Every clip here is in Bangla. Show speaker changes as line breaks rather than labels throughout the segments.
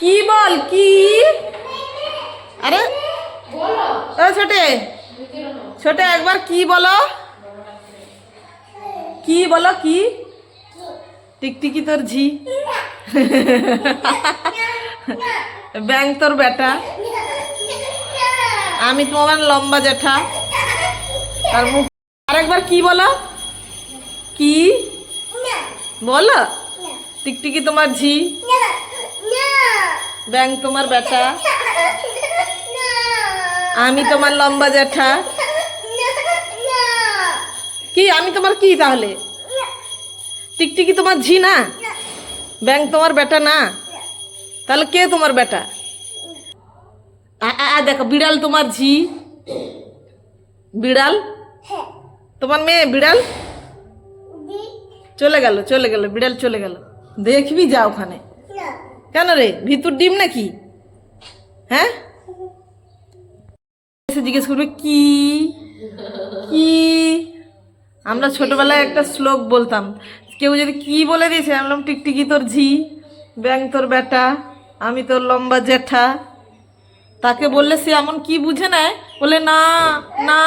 কি বল, কি? আরে ও ছোটে ছোটে একবার কি বলো? কি বলো, কি? টিকটিকি তোর ঝি। ব্যাং তোর বেটা আমি তোমার লম্বা জেঠা আর মুখ আরেকবার কি বলো? কি? বলো। টিকটিকি তোমার ঝি। ব্যাং তোমার বেটা। আমি তোমার লম্বা জেঠা কি, আমি তোমার কি তাহলে? টিকটিকি তোমার ঝি না? ব্যাং তোমার বেটা না? তাহলে কে তোমার বেটা? দেখো, বিড়াল তোমার ঝি। বিড়াল? তোমার মেয়ে, বিড়াল? চলে গেল চলে গেল, বিড়াল চলে গেল। দেখবি যা ওখানে। কেন রে? ভিতর ডিম নাকি? হ্যাঁ? এসে জিজ্ঞেস করবে, কি? কি? আমরা ছোটবেলায় একটা শ্লোক বলতাম, কেউ যদি কি বলে দিয়েছে? আমি বললাম, টিকটিকি তোর ঝি, ব্যাং তোর বেটা আমি তোর লম্বা জেঠা তাকে বললে সে এমন কি বুঝে নেয়? বলে, না না।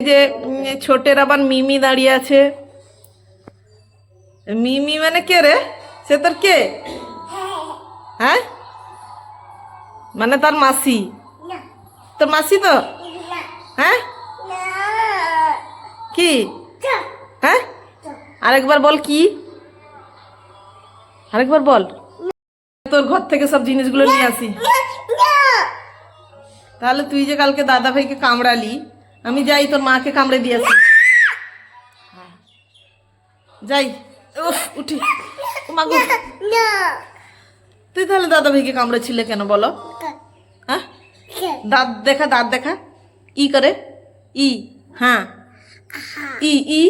যে ছোটের আবার মিমি দাঁড়িয়ে আছে। মিমি মানে কে রে? সে তোর কে? হ্যাঁ? মানে তার মাসি? তোর মাসি তো? হ্যাঁ? কি? হ্যাঁ? আরেকবার বল কি? আরেকবার বল। তোর ঘর থেকে সব জিনিসগুলো নিয়ে আসি। তাহলে তুই যে কালকে দাদা ভাইকে কামড়ালি আমি যাই তোর মাকে কামড়ে দিয়ে আসি। হ্যাঁ। যাই। উঠি। তুই তাহলে দাদা ভাইকে কামড়েছিলে কেন বলো? হ্যাঁ? দাঁত দেখা দাঁত দেখা। ই করে। ই হ্যাঁ। ই ই।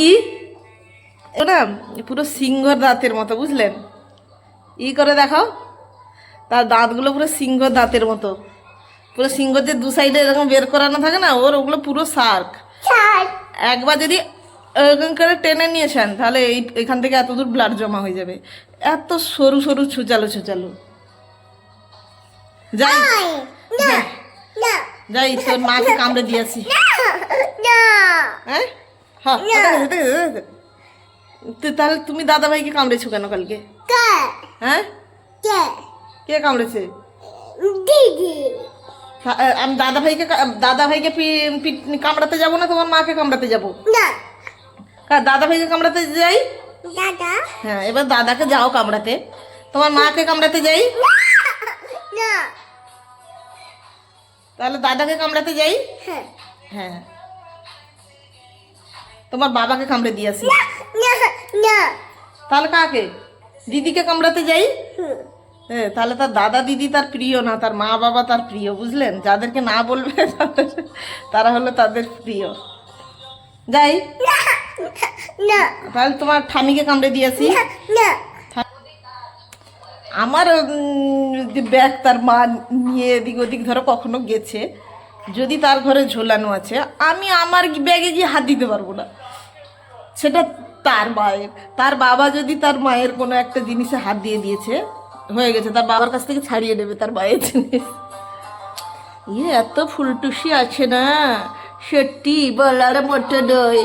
ই? ওটা পুরো সিংহর দাঁতের মতো বুঝলেন ই করে দেখাও তার দাঁতগুলো পুরো সিংহ দাঁতের মতো। পুরো সিংহ যে দু সাইডে এরকম বের করানো থাকে না ওর ওগুলো পুরো সার্ক। একবার যদি করে টেনে নিয়েছেন তাহলে এই এখান থেকে এত দূর ব্লাড জমা হয়ে যাবে। এত সরু সরু ছুচালো ছুচালো যাই। যাই, যাই তোর মাকে কামড়ে দিয়েছি। হ্যাঁ? তাহলে তুমি দাদা ভাইকে কামড়েছো কেন কালকে? হ্যাঁ? কে? কামড়েছে? হ্যাঁ, আমি দাদা ভাইকে দাদা ভাইকে কামড়াতে যাব না তোমার মাকে কামড়াতে যাব? কা- দাদা ভাইকে কামড়াতে যাই? হ্যাঁ এবার দাদাকে যাও কামড়াতে। তোমার মাকে কামড়াতে যাই? তাহলে দাদাকে কামড়াতে যাই? হ্যাঁ। তোমার বাবাকে কামড়ে দিয়েছি তাহলে কাকে? দিদিকে কামড়াতে যাই? হ্যাঁ তাহলে তার দাদা দিদি তার প্রিয় না তার মা বাবা তার প্রিয় বুঝলেন? যাদেরকে না বলবে তাদের তারা হলো তাদের প্রিয়। যাই। তাহলে তোমার ঠামিকে কামড়ে দিয়েছি। আমার যে ব্যাগ তার মা নিয়ে এদিক ওদিক ধরো কখনো গেছে যদি তার ঘরে ঝোলানো আছে আমি আমার ব্যাগে গিয়ে হাত দিতে পারব না। সেটা তার মায়ের। তার বাবা যদি তার মায়ের কোনো একটা জিনিসে হাত দিয়ে দিয়েছে হয়ে গেছে তার বাবার কাছ থেকে ছাড়িয়ে নেবে তার মায়ের জিনিস। ইয়ে এত ফুলটুসি আছে না সত্যি বলার মোটে দই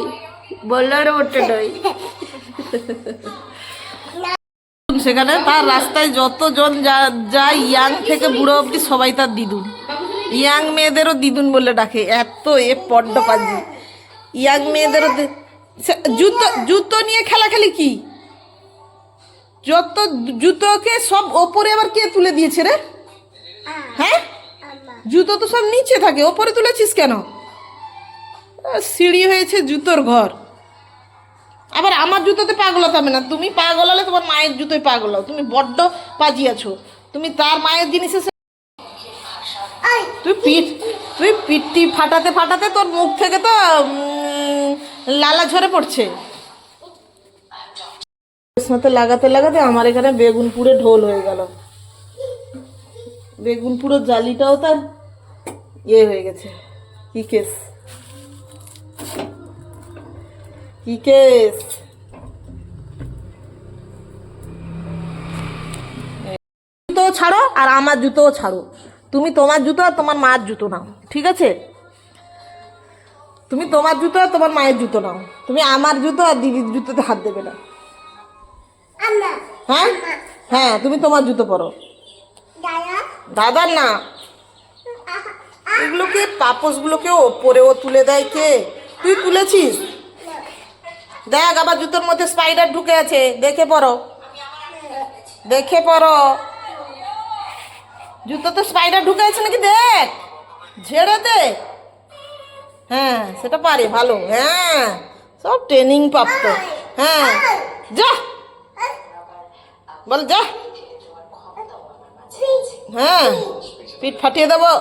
সেখানে তার রাস্তায় যতজন যা, যায়, ইয়াং থেকে বুড়ো অবধি সবাই তার দিদুন। ইয়াং মেয়েদেরও দিদুন বলে ডাকে, এত এ পড্ড পাজি। ইয়াং মেয়েদেরও জুতো জুতো নিয়ে খেলাখেলি কি? যত জুতোকে সব ওপরে আবার কে তুলে দিয়েছে রে? হ্যাঁ? জুতো তো সব নিচে থাকে, ওপরে তুলেছিস কেন? সিঁড়ি হয়েছে জুতোর ঘর। আবার আমার জুতোতে পাগল হবে না। তুমি পাগল হলে তোমার মায়ের জুতোয় পাগল হও। তুমি বড্ড পাজি আছো। তুমি তার মায়ের জিনিসে তুই পিঠ তুই পিঠটি ফাটাতে ফাটাতে তোর মুখ থেকে তো লালা ঝরে পড়ছে। সাথে লাগাতে লাগাতে আমার এখানে বেগুন পুড়ে ঢোল হয়ে গেল। বেগুন পুরো জালিটাও তার ইয়ে হয়ে গেছে। কি কেস? কি কেস? ছাড়ো আর আমার জুতোও ছাড়ো। তুমি তোমার জুতো আর তোমার মায়ের জুতো নাও ঠিক আছে? তুমি তোমার জুতো আর তোমার মায়ের জুতো নাও। তুমি আমার জুতো আর দিদির জুতোতে হাত দেবে না। হ্যাঁ? হ্যাঁ তুমি তোমার জুতো পরো। দাদার না। এগুলোকে পাপোশগুলোকে ওপরেও তুলে দেয় কে? তুই তুলেছিস? দেখ, আবার জুতোর মধ্যে স্পাইডার ঢুকে আছে। দেখে পড়ো। দেখে পড়ো। জুতোতে স্পাইডার ঢুকে আছে নাকি? দেখ, ঝেড়ে দে। হ্যাঁ সেটা পারে, ভালো। হ্যাঁ সব ট্রেনিং প্রাপ্ত। হ্যাঁ যা। বল, যা। হ্যাঁ পিঠ ফাটিয়ে দেবো।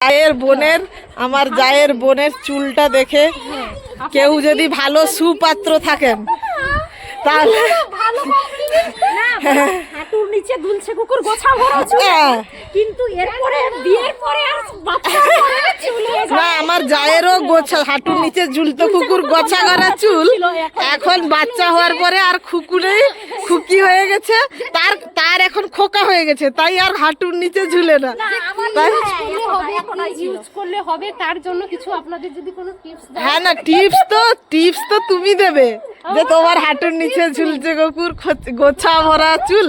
জায়ের বোনের আমার জায়ের বোনের চুলটা দেখে কেউ যদি ভালো সুপাত্র থাকেন তাহলে
হাঁটুর নিচে দুলছে কুকুর গোছা ভরা চুল
হ্যাঁ।
কিন্তু এরপরে বিয়ের পরে আর বাচ্চা
না আমার জায়েরও গোছা হাঁটুর নিচে ঝুলতো কুকুর গোছা করা চুল। এখন। বাচ্চা হওয়ার পরে আর খুকু নেই খুকি হয়ে গেছে। তার তার এখন খোকা হয়ে গেছে তাই আর হাঁটুর নিচে ঝুলে না। তাই
ইউজ হবে এখন ইউজ করলে হবে তার জন্য কিছু আপনাদের যদি কোনো টিপস দেন
হ্যাঁ না টিপস তো টিপস তো তুমি দেবে। যে তোমার হাঁটুর নিচে ঝুলছে কুকুর গোছা ভরা চুল।